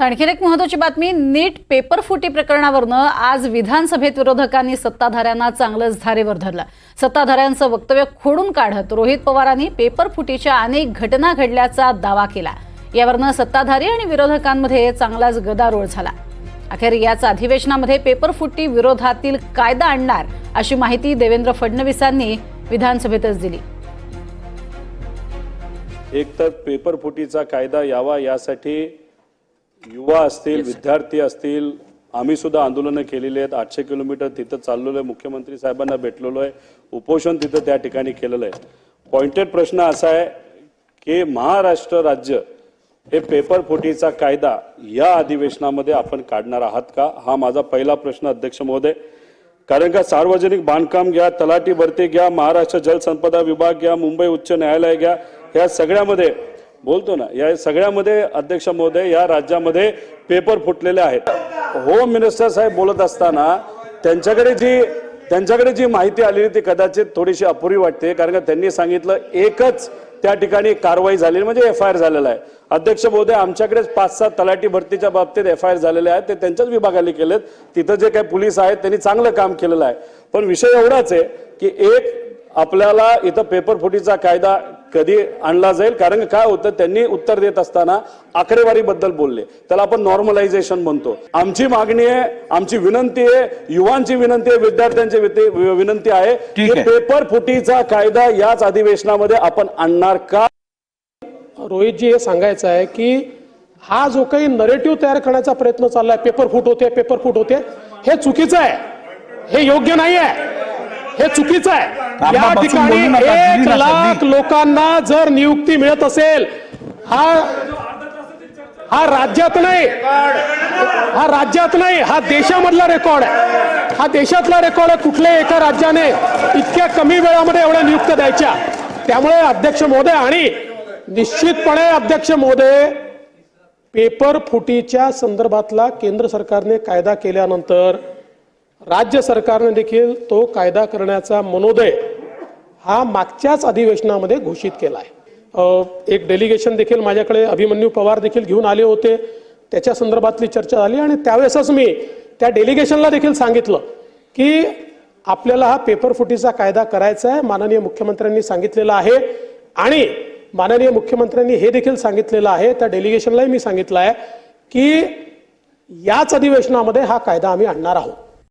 तर आणखीन एक महत्वाची बातमी नीट पेपर फुटी प्रकरणावरनं आज विधानसभेत विरोधकांनी सत्ताधाऱ्यांना चांगलंच धारेवर धरलं. सत्ताधाऱ्यांचं वक्तव्य खोडून काढत रोहित पवारांनी पेपर फुटीच्या अनेक घटना घडल्याचा दावा केला. यावरनं सत्ताधारी आणि विरोधकांमध्ये चांगलाच गदारोळ झाला. अखेर याच अधिवेशनामध्ये पेपर फुटी विरोधातील कायदा आणणार अशी माहिती देवेंद्र फडणवीसांनी विधानसभेतच दिली. एक तर पेपर फुटीचा कायदा यावा यासाठी युवा असतील विद्यार्थी असतील आम्ही सुद्धा आंदोलनं केलेली आहेत. आठशे किलोमीटर तिथं चाललेलो आहे. मुख्यमंत्री साहेबांना भेटलेलो आहे. उपोषण तिथं त्या ठिकाणी केलेलं आहे. पॉइंटेड प्रश्न असा आहे की महाराष्ट्र राज्य हे पेपर फुटीचा कायदा या अधिवेशनामध्ये आपण काढणार आहात का? हा माझा पहिला प्रश्न अध्यक्ष महोदय. कारण का सार्वजनिक बांधकाम घ्या तलाठी भरती घ्या महाराष्ट्र जलसंपदा विभाग घ्या मुंबई उच्च न्यायालय घ्या ह्या सगळ्यामध्ये बोलतो ना या सगळ्यामध्ये अध्यक्ष महोदय या राज्यामध्ये पेपर फुटलेले आहेत. होम मिनिस्टर साहेब बोलत असताना त्यांच्याकडे जी त्यांच्याकडे जी माहिती आलेली ती कदाचित थोडीशी अपुरी वाटते कारण का त्यांनी सांगितलं एकच त्या ठिकाणी कारवाई झालेली म्हणजे एफ आय आर झालेला आहे. अध्यक्ष महोदय आमच्याकडेच पाच सात तलाठी भरतीच्या बाबतीत एफ आय आर झालेले आहेत ते त्यांच्याच विभागाने केलेत तिथं जे काही पोलीस आहेत त्यांनी चांगलं काम केलेलं आहे. पण विषय एवढाच आहे की एक आपल्याला इथं पेपर फुटीचा कायदा कधी आणला जाईल? कारण काय होतं? त्यांनी उत्तर देत असताना आकडेवारीबद्दल बोलले. त्याला आपण नॉर्मलायझेशन म्हणतो. आमची मागणी आहे आमची विनंती आहे युवांची विनंती आहे विद्यार्थ्यांची विते- विनंती आहे की. पेपर फुटीचा कायदा याच अधिवेशनामध्ये आपण आणणार का? रोहितजी हे सांगायचं आहे की हा जो काही नरेटिव्ह तयार करण्याचा प्रयत्न चाललाय पेपर फुट होते पेपर फुट होते हे चुकीचं आहे. हे योग्य नाही आहे हे चुकीचं आहे. या ठिकाणी एक लाख. लोकांना जर नियुक्ती मिळत असेल हा हा राज्यात नाही. हा राज्यात नाही. हा देशामधला रेकॉर्ड आहे. हा देशातला रेकॉर्ड आहे कुठल्याही एका राज्याने इतक्या कमी वेळामध्ये एवढ्या नियुक्त द्यायच्या. त्यामुळे अध्यक्ष महोदय आणि निश्चितपणे अध्यक्ष महोदय पेपर फुटीच्या संदर्भातला केंद्र सरकारने कायदा केल्यानंतर राज्य सरकारने देखील तो कायदा करण्याचा मनोदय हा मागच्याच अधिवेशनामध्ये घोषित केला आहे एक डेलिगेशन देखील माझ्याकडे अभिमन्यू पवार देखील घेऊन आले होते. त्याच्या संदर्भातली चर्चा झाली आणि त्यावेळेसच मी त्या डेलिगेशनला देखील सांगितलं की आपल्याला हा पेपर फुटीचा कायदा करायचा आहे. माननीय मुख्यमंत्र्यांनी सांगितलेलं आहे आणि माननीय मुख्यमंत्र्यांनी हे देखील सांगितलेलं आहे त्या डेलिगेशनलाही मी सांगितलं आहे की याच अधिवेशनामध्ये हा कायदा आम्ही आणणार आहोत.